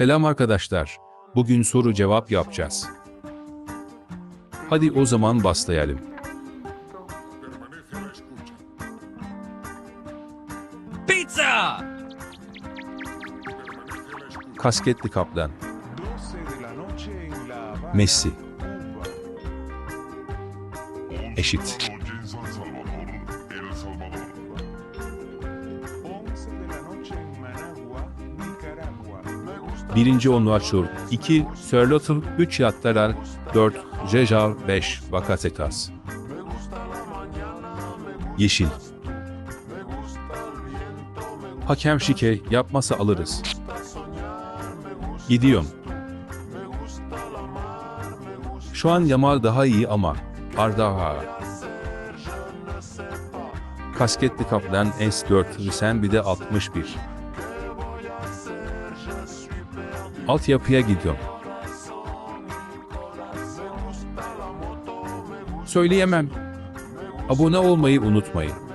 Selam arkadaşlar. Bugün soru cevap yapacağız. Hadi o zaman başlayalım. ¡Pizza! Kasketli kaplan. 12 de la noche en La Habana, Messi. Eşit. 1. Onluaçur, 2. Sörlotun, 3. Yattaran, 4. Jejal, 5. Vakasetas. Yeşil Hakem şike yapmasa alırız. Gidiyorum. Şu an Yamal daha iyi ama Arda ha. Kasketli Kaplan S4 Sen bir de 61. Altyapıya gidiyorum. Söyleyemem. Abone olmayı unutmayın.